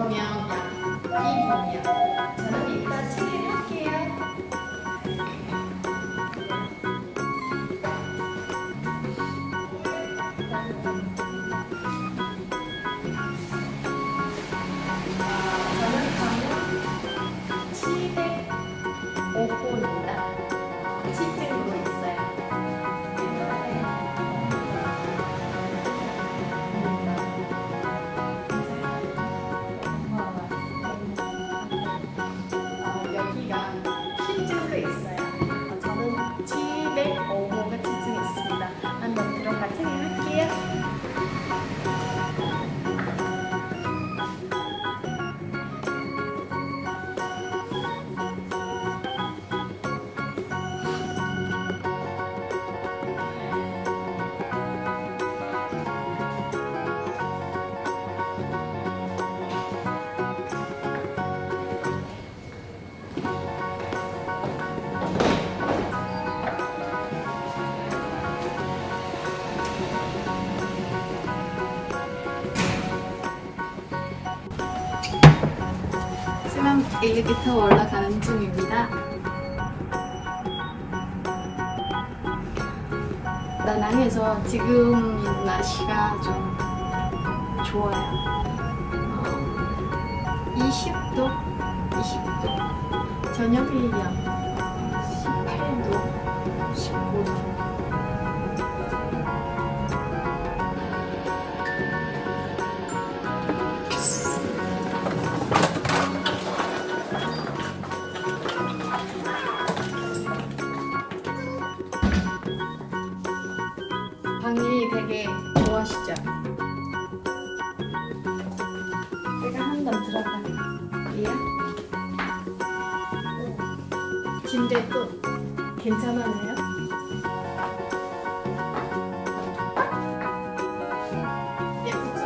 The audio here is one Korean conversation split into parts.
苗呀，一苗。 지금 엘리베이터 올라가는 중입니다. 다낭에서 지금 날씨가 좀 좋아요. 어, 20도, 20도. 저녁이면 침대도 괜찮아요? 예쁘죠?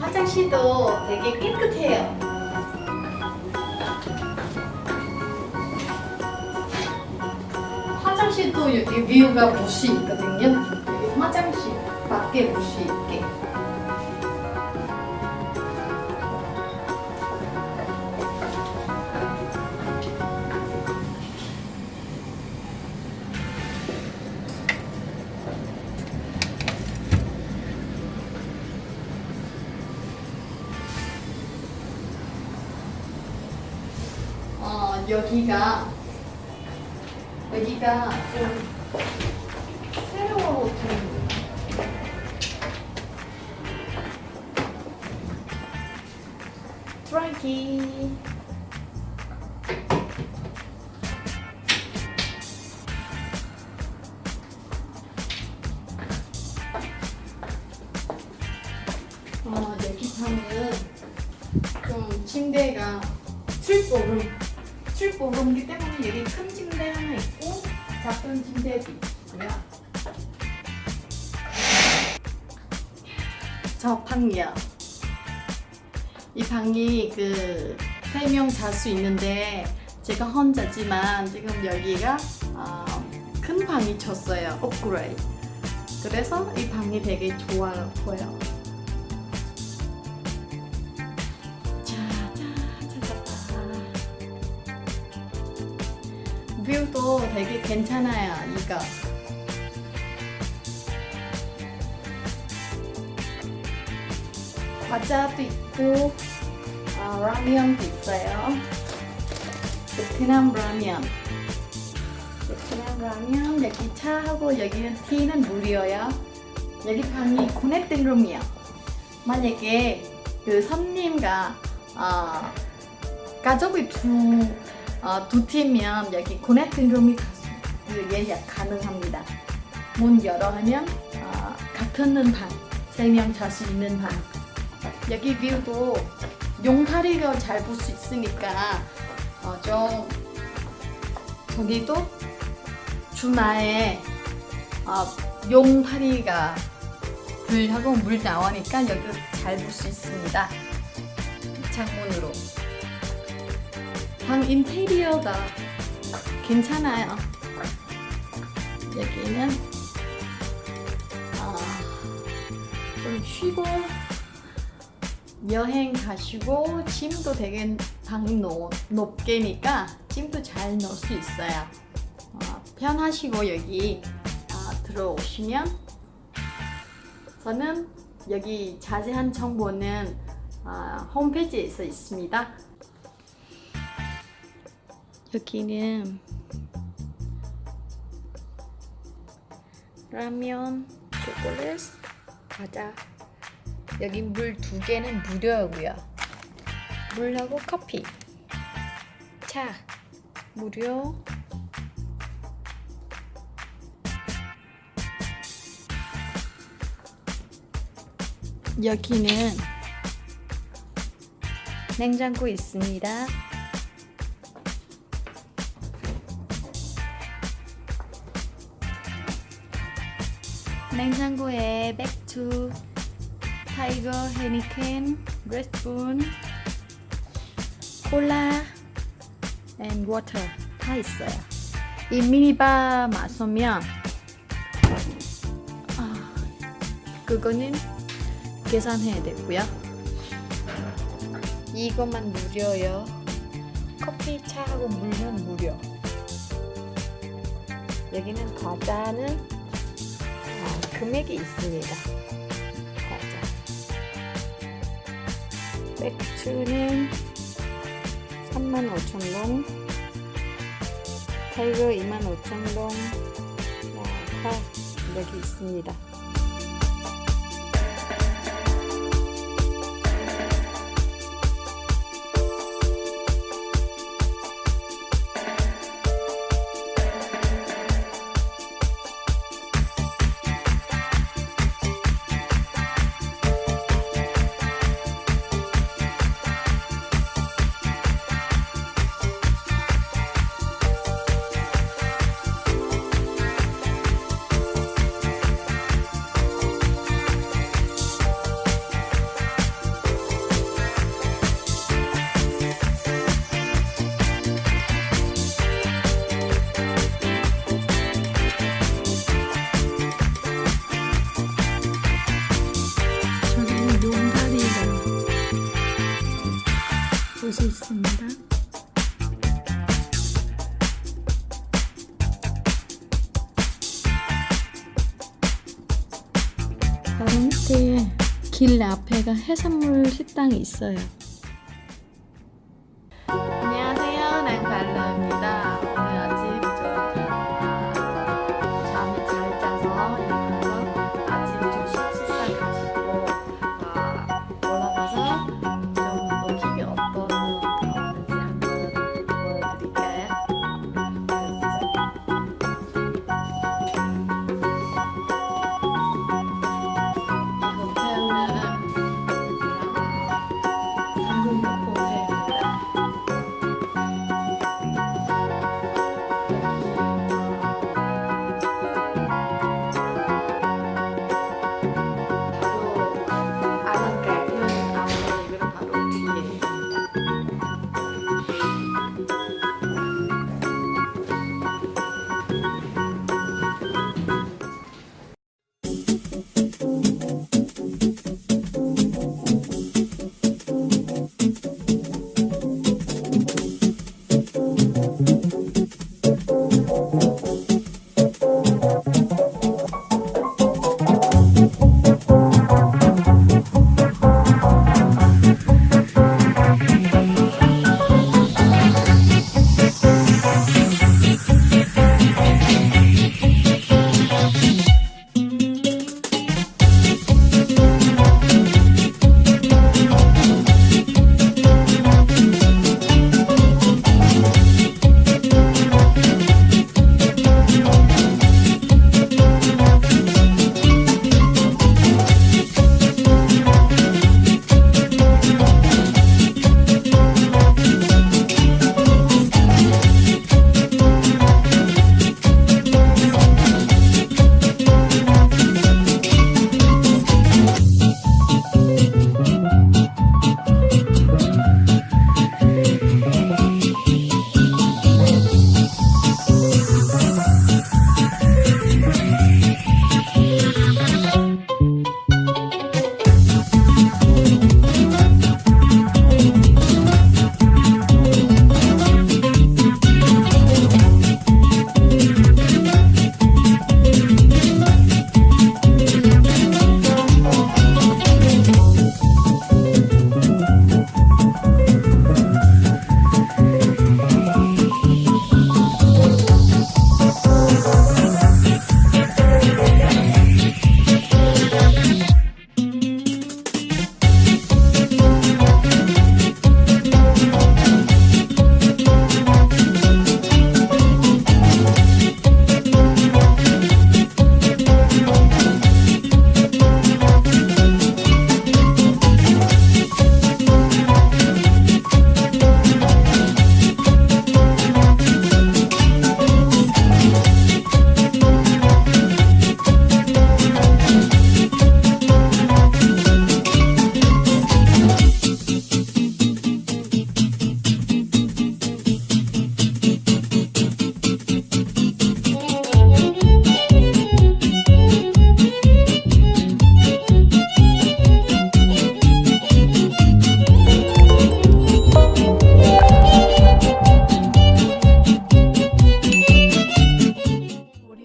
화장실도 되게 깨끗해요. 화장실도 여기 뷰가 볼수 있거든요. 화장실 밖에 볼수 있게. 어, 여기가 여기가 좀 새로워 방은 좀 침대가 출보름 출보름이기 때문에 여기 큰 침대 하나 있고 작은 있고요. 저 방이요. 이 방이 그 세 명 잘 수 있는데 제가 혼자지만 지금 여기가 어, 큰 방이 쳤어요. 업그레이드. 그래서 이 방이 되게 좋아 보여. 뷰도 되게 괜찮아요, 이거. 과자도 있고, 아, 라면도 있어요. 베트남 라면. 베트남 라면, 여기 차하고 여기는 티는 무료예요. 여기 방이 코넥팅 룸이요. 만약에 그 손님과 어, 가족이 두, 어, 두 팀이면 여기 코넥팅 룸이 예약 가능합니다. 문 열어 하면 어, 같은 방, 세명잘수 있는 방. 여기 뷰도 용파리가 잘 볼 수 있으니까 어, 좀 저기도 주말에 어, 용파리가 불하고 물 나오니까 여기도 잘볼 수 있습니다. 창문으로. 방 인테리어가 괜찮아요. 여기는 어, 좀 쉬고 여행 가시고 짐도 되게 높, 높게니까 짐도 잘 넣을 수 있어요. 어, 편하시고 여기 아, 들어오시면 저는 여기 자세한 정보는 아, 홈페이지에서 있습니다. 여기는 라면, 초콜릿, 과자. 여기 물 두 개는 무료고요. 물하고 커피, 차 무료. 여기는 냉장고 있습니다. 냉장고에 맥주, 타이거, 헤니켄, 레드불, 콜라, and water 다 있어요. 이 미니바 마시면 아, 그거는 계산해야 되고요. 이것만 무료요. 커피, 차하고 물은 무료. 여기는 과자는 아, 금액이 있습니다. 과자. 맥주는 35,000동, 타이거 25,000동, 다 여기 있습니다. 앞에가 해산물 식당이 있어요. 안녕하세요, 난발라입니다